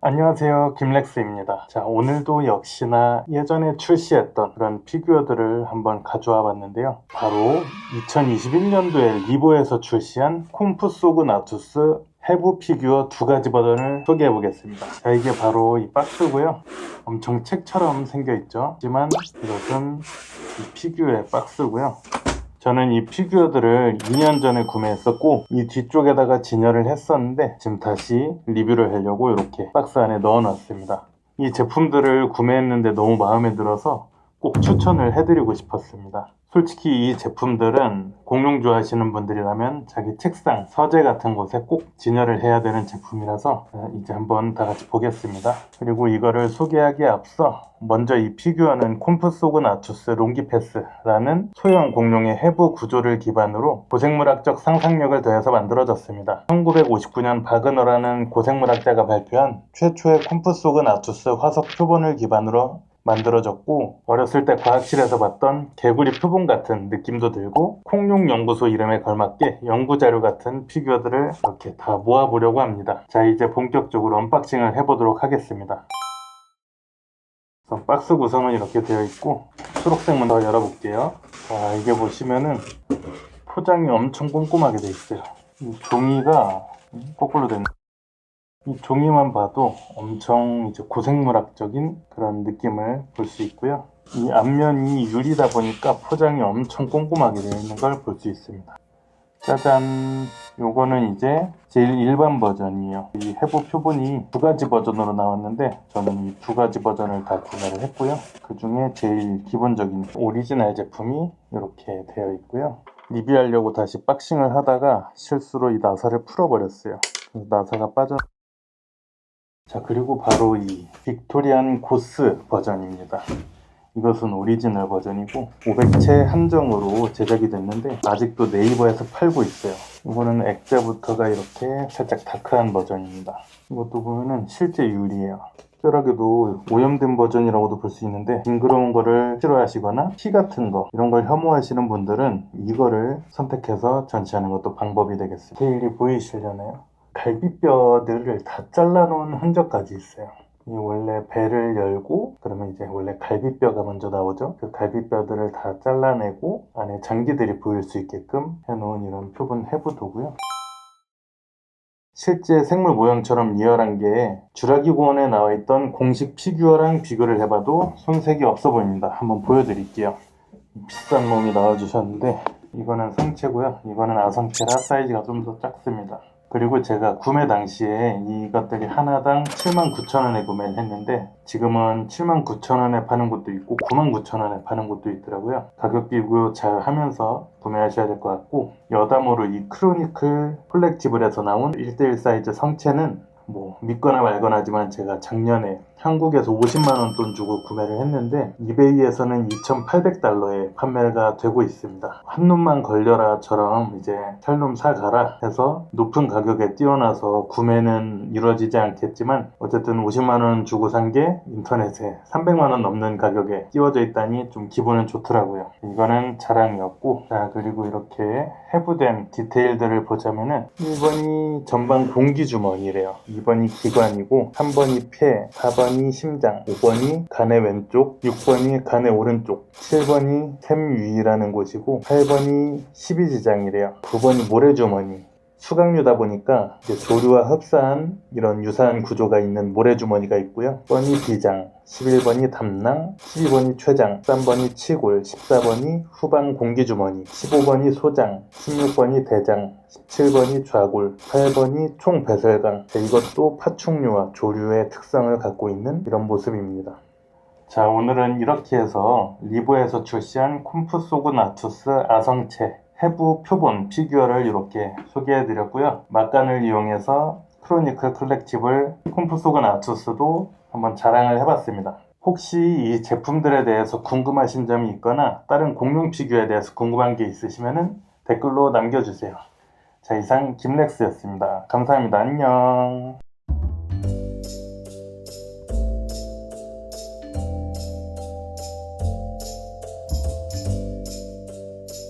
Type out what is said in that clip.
안녕하세요. 김렉스입니다. 자 오늘도 역시나 예전에 출시했던 그런 피규어들을 한번 가져와 봤는데요. 바로 2021년도에 리보에서 출시한 콤프소그 나투스 해부 피규어 두 가지 버전을 소개해 보겠습니다. 자 이게 바로 이 박스고요. 엄청 책처럼 생겨 있죠. 하지만 이것은 이 피규어의 박스고요 저는 이 피규어들을 2년 전에 구매했었고 이 뒤쪽에다가 진열을 했었는데 지금 다시 리뷰를 하려고 이렇게 박스 안에 넣어 놨습니다. 이 제품들을 구매했는데 너무 마음에 들어서 꼭 추천을 해드리고 싶었습니다 솔직히 이 제품들은 공룡 좋아하시는 분들이라면 자기 책상, 서재 같은 곳에 꼭 진열을 해야 되는 제품이라서 이제 한번 다 같이 보겠습니다. 그리고 이거를 소개하기에 앞서 먼저 이 피규어는 콤프소그 나투스 롱기패스라는 소형 공룡의 해부 구조를 기반으로 고생물학적 상상력을 더해서 만들어졌습니다. 1959년 바그너라는 고생물학자가 발표한 최초의 콤프소그 나투스 화석 표본을 기반으로 만들어졌고 어렸을 때 과학실에서 봤던 개구리 표본 같은 느낌도 들고 콩룡 연구소 이름에 걸맞게 연구 자료 같은 피규어들을 이렇게 다 모아보려고 합니다. 자 이제 본격적으로 언박싱을 해보도록 하겠습니다. 박스 구성은 이렇게 되어 있고 초록색 문더 열어볼게요. 자 이게 보시면은 포장이 엄청 꼼꼼하게 되어 있어요. 이 종이가 거꾸로 된 이 종이만 봐도 엄청 이제 고생물학적인 그런 느낌을 볼 수 있고요. 이 앞면이 유리다 보니까 포장이 엄청 꼼꼼하게 되어 있는 걸 볼 수 있습니다. 짜잔! 요거는 이제 제일 일반 버전이에요. 이 해부 표본이 두 가지 버전으로 나왔는데 저는 이 두 가지 버전을 다 구매를 했고요. 그 중에 제일 기본적인 오리지널 제품이 이렇게 되어 있고요. 리뷰하려고 다시 박싱을 하다가 실수로 이 나사를 풀어버렸어요. 나사가 빠져 자 그리고 바로 이 빅토리안 고스 버전입니다. 이것은 오리지널 버전이고 500채 한정으로 제작이 됐는데 아직도 네이버에서 팔고 있어요. 이거는 액자부터가 이렇게 살짝 다크한 버전입니다. 이것도 보면은 실제 유리예요. 특별하게도 오염된 버전이라고도 볼 수 있는데 징그러운 거를 싫어하시거나 피 같은 거 이런 걸 혐오하시는 분들은 이거를 선택해서 전시하는 것도 방법이 되겠습니다. 디테일이 보이시려나요? 갈비뼈들을 다 잘라놓은 흔적까지 있어요. 이 원래 배를 열고 그러면 이제 원래 갈비뼈가 먼저 나오죠. 그 갈비뼈들을 다 잘라내고 안에 장기들이 보일 수 있게끔 해놓은 이런 표본 해부도고요. 실제 생물 모형처럼 리얼한 게 주라기 공원에 나와 있던 공식 피규어랑 비교를 해봐도 손색이 없어 보입니다. 한번 보여드릴게요. 비싼 몸이 나와주셨는데 이거는 성체고요. 이거는 아성체라 사이즈가 좀 더 작습니다. 그리고 제가 구매 당시에 이것들이 하나당 79,000원에 구매를 했는데 지금은 79,000원에 파는 곳도 있고 99,000원에 파는 곳도 있더라고요. 가격 비교 잘 하면서 구매하셔야 될 것 같고 여담으로 이 크로니클 콜렉티블에서 나온 1대1 사이즈 성체는 뭐 믿거나 말거나 하지만 제가 작년에 한국에서 50만원 돈 주고 구매를 했는데 이베이에서는 2,800달러에 판매가 되고 있습니다. 한눈만 걸려라처럼 이제 살놈 사가라 해서 높은 가격에 뛰어나서 구매는 이루어지지 않겠지만 어쨌든 50만원 주고 산 게 인터넷에 300만원 넘는 가격에 띄워져 있다니 좀 기분은 좋더라고요. 이거는 자랑이었고 자 그리고 이렇게 해부된 디테일들을 보자면은 1번이 전방 공기 주머니래요. 2번이 기관이고 3번이 폐, 4번 이 심장, 5번이 간의 왼쪽, 6번이 간의 오른쪽, 7번이 샘위라는 곳이고 8번이 12지장이래요. 9번이 모래주머니, 수강류다 보니까 조류와 흡사한 이런 유사한 구조가 있는 모래주머니가 있고요. 10번이 비장, 11번이 담낭, 12번이 췌장, 13번이 치골, 14번이 후방 공기주머니, 15번이 소장, 16번이 대장, 17번이 좌골, 8번이 총배설강. 자, 이것도 파충류와 조류의 특성을 갖고 있는 이런 모습입니다. 자, 오늘은 이렇게 해서 리보에서 출시한 콤프소그 나투스 아성체 해부 표본 피규어를 이렇게 소개해 드렸고요. 막간을 이용해서 크로니클 컬렉티블 콤프소그 나투스도 한번 자랑을 해봤습니다. 혹시 이 제품들에 대해서 궁금하신 점이 있거나 다른 공룡 피규어에 대해서 궁금한 게 있으시면 댓글로 남겨주세요. 자, 이상 김렉스였습니다. 감사합니다. 안녕.